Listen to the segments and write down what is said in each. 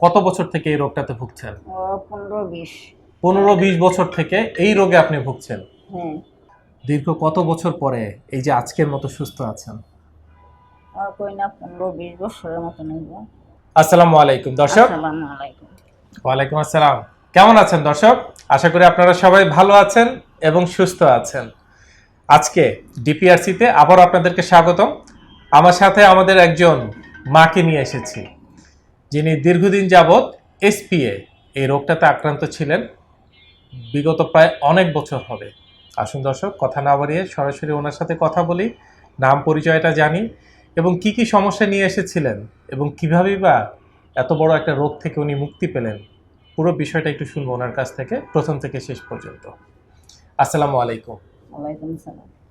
কত বছর থেকে এই রোগটাতে ভুগছেন? পনেরো বিশ। পনেরো বিশ বছর থেকে এই রোগে আপনি ভুগছেন? দীর্ঘ কত বছর পরে এই যে আজকের মতো সুস্থ আছেন? কই না পনেরো বিশ বছরের মতো আসসালামু আলাইকুম দর্শক। ওয়ালাইকুম আসসালাম। কেমন আছেন দর্শক? আশা করি আপনারা সবাই ভালো আছেন এবং সুস্থ আছেন। আজকে ডিপিআরসিতে আবার আপনাদেরকে স্বাগতম। আমার সাথে আমাদের একজন মাকে নিয়ে এসেছি। যিনি দীর্ঘদিন যাবৎ এসপিএ এই রোগটাতে আক্রান্ত ছিলেন বিগত প্রায় অনেক বছর হবে। আসুন দর্শক কথা না বাড়িয়ে সরাসরি ওনার সাথে কথা বলি নাম পরিচয়টা জানি এবং কি কি সমস্যা নিয়ে এসেছিলেন এবং কীভাবেই বা এত বড় একটা রোগ থেকে উনি মুক্তি পেলেন পুরো বিষয়টা একটু শুনব ওনার কাছ থেকে প্রথম থেকে শেষ পর্যন্ত। আসসালামু আলাইকুম।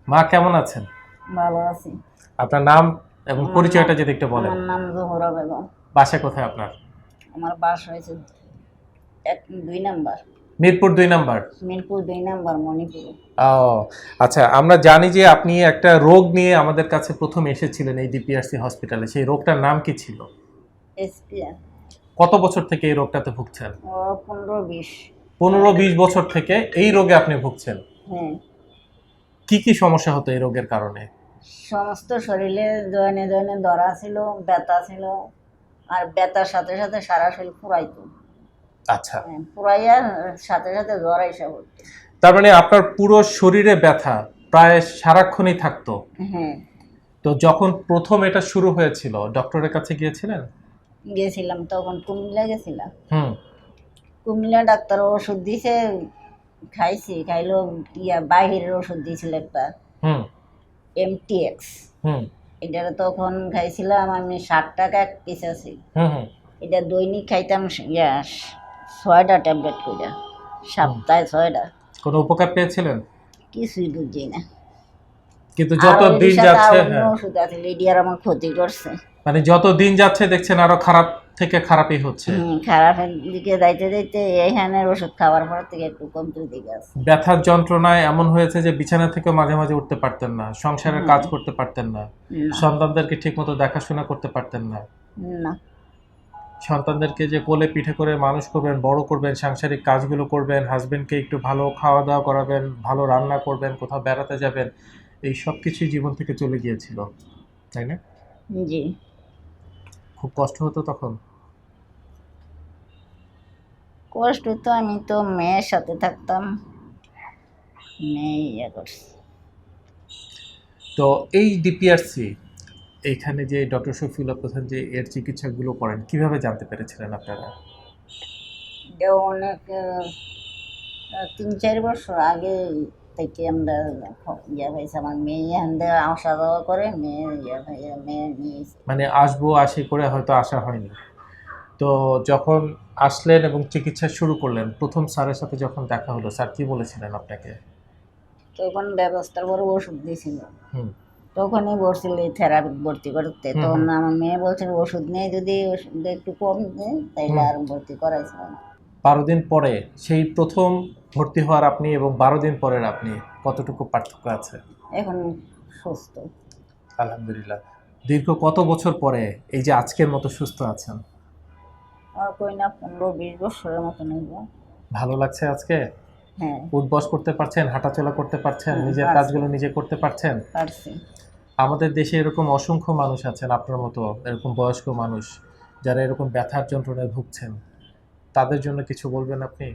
মা কেমন আছেন? ভালো আছি। আপনার নাম এবং পরিচয়টা যদি একটু বলেন। আমার নাম জোহরা বেগম। বাসা কোথায় আপনার? আমার বাসা হয়েছে এক দুই নাম্বার। মিরপুর দুই নাম্বার? মিরপুর দুই নাম্বার মণিপুর। ও আচ্ছা আমরা জানি যে আপনি একটা রোগ নিয়ে আমাদের কাছে প্রথম এসেছিলেন এই ডিপিআরসি হসপিটালে সেই রোগটার নাম কি ছিল? এসপিআর কত বছর থেকে এই রোগটাতে ভুগছেন? পনেরো বিশ। পনেরো বিশ বছর থেকে এই রোগে আপনি ভুগছেন? হ্যাঁ। কি কি সমস্যা হতো এই রোগের কারণে? সমস্ত শরীরে জয়নে জয়নে ধরা ছিল ব্যথা ছিল। আর ব্যথার সাথে সাথে সারা শরীর পুরাইতো আচ্ছা। হ্যাঁ, পুরাইয়ার সাথে সাথে জ্বর এসে পড়তো। তার মানে আপনার পুরো শরীরে ব্যথা প্রায় সারাক্ষণই থাকতো? হ্যাঁ। তো যখন প্রথম এটা শুরু হয়েছিল ডক্টরের কাছে গিয়েছিলেন? গেছিলাম তখন কুমিল্লা গেছিলাম। হুম। কুমিল্লা ডাক্তার ওষুধ দিছে খাইছি খাইলো ইয়া বাহিরের ওষুধ দিয়েছিল একটা। হুম। এমটিএক্স হুম। এটা তখন খাইছিলাম আমি ষাট টাকা এক পিস আছে। এটা দৈনিক খাইতাম ইয়া ছয়টা ট্যাবলেট করে সপ্তাহে ছয়টা। কোনো উপকার পেয়েছিলেন? কিছুই বুঝি না। কিন্তু যত দিন যাচ্ছে হ্যাঁ, ওষুধ আছে লিডিয়ার আমার ক্ষতি করছে। মানে যত দিন যাচ্ছে দেখছেন আরও খারাপ থেকে খারাপই হচ্ছে। খারাপের দিকে যাইতে যাইতে এইখানের ওষুধ খাওয়ার পর থেকে একটু কমতির দিকে আছে। ব্যথার যন্ত্রণায় এমন হয়েছে যে বিছানা থেকে মাঝে মাঝে উঠতে পারতেন না সংসারের কাজ করতে পারতেন না না, সন্তানদেরকে ঠিকমতো দেখাশোনা করতে পারতেন না। না। সন্তানদেরকে যে কোলে পিঠে করে মানুষ করবেন বড় করবেন সাংসারিক কাজগুলো করবেন হাজবেন্ডকে একটু ভালো খাওয়া দাওয়া করাবেন ভালো রান্না করবেন কোথাও বেড়াতে যাবেন এই সব কিছুই জীবন থেকে চলে গিয়েছিল তাই না? জি। খুব কষ্ট হতো তখন? কষ্ট তো আমি তো মেয়ের সাথে থাকতাম। মেয়ে ইয়ে করছে। তো এই ডিপিআরসি এখানে যে ডক্টর শফিউল্লাহ প্রধান যে এর চিকিৎসাগুলো করেন কীভাবে জানতে পেরেছিলেন আপনারা? অনেক তিন চার বছর আগে থেকে আমরা ইয়ে হয়েছে আমার মেয়ে এখান থেকে আসা যাওয়া করে মেয়ে ইয়ে মেয়ে নিয়েছে মানে আসব আসি করে হয়তো আসা হয়নি। তো যখন আসলেন এবং চিকিৎসা শুরু করলেন প্রথম স্যারের সাথে যখন দেখা হলো স্যার কি বলেছিলেন আপনাকে? তখন ব্যবস্থার বড় ওষুধ দিয়েছিল হুম। তখনই বলছিল থেরাপি ভর্তি করতে। তখন আমার মেয়ে বলছিল ওষুধ নিয়ে যদি ওষুধ একটু কম দেয় তাইলে আর ভর্তি করাইছিল না। বারো দিন পরে সেই প্রথম ভর্তি হওয়ার আপনি এবং বারো দিন পরের আপনি কতটুকু পার্থক্য আছে? এখন সুস্থ। আলহামদুলিল্লাহ। দীর্ঘ কত বছর পরে এই যে আজকের মতো সুস্থ আছেন? কই না পনেরো বিশ বছরের মতো নেব ভালো লাগছে আজকে? হ্যাঁ। উঠবস করতে পারছেন হাঁটাচলা করতে পারছেন নিজের। কাজগুলো নিজে করতে পারছেন? পারছি। আমাদের দেশে এরকম অসংখ্য মানুষ আছেন আপনার মতো এরকম বয়স্ক মানুষ যারা এরকম ব্যথার যন্ত্রণায় ভুগছেন। তাদের জন্য কিছু বলবেন আপনি?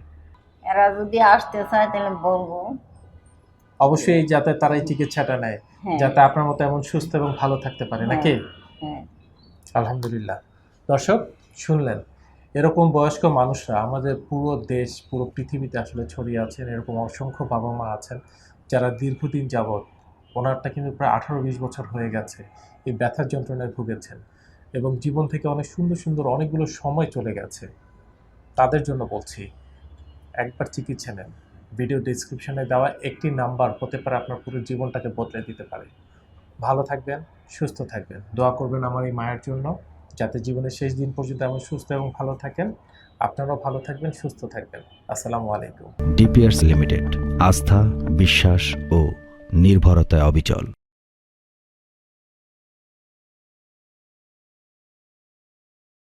এরা যদি আসতে চায় তাহলে বলব। অবশ্যই যাতে তারা এই চিকিৎসাটা নেয় হ্যাঁ। যাতে আপনার মতো এমন সুস্থ এবং ভালো থাকতে পারে নাকি? হ্যাঁ। আলহামদুলিল্লাহ। দর্শক শুনলেন এরকম বয়স্ক মানুষরা আমাদের পুরো দেশ পুরো পৃথিবীতে আসলে ছড়িয়ে আছেন এরকম অসংখ্য বাবা মা আছেন যারা দীর্ঘদিন যাবৎ ওনারটা কিন্তু প্রায় আঠারো বিশ বছর হয়ে গেছে এই ব্যথার যন্ত্রণায় ভুগেছেন এবং জীবন থেকে অনেক সুন্দর সুন্দর অনেকগুলো সময় চলে গেছে। তাদের জন্য বলছি, একবার চিকিৎসা নেন। ভিডিও ডিসক্রিপশনে দেওয়া একটি নাম্বার হতে পারে আপনার পুরো জীবনটাকে বদলে দিতে পারে। ভালো থাকবেন, সুস্থ থাকবেন। দোয়া করবেন আমার এই মায়ের জন্য, যাতে জীবনের শেষ দিন পর্যন্ত এমন সুস্থ এবং ভালো থাকেন। আপনারাও ভালো থাকবেন, সুস্থ থাকবেন। আসসালামু আলাইকুম। ডিপিআরস লিমিটেড, আস্থা, বিশ্বাস ও নির্ভরতায় অবিচল।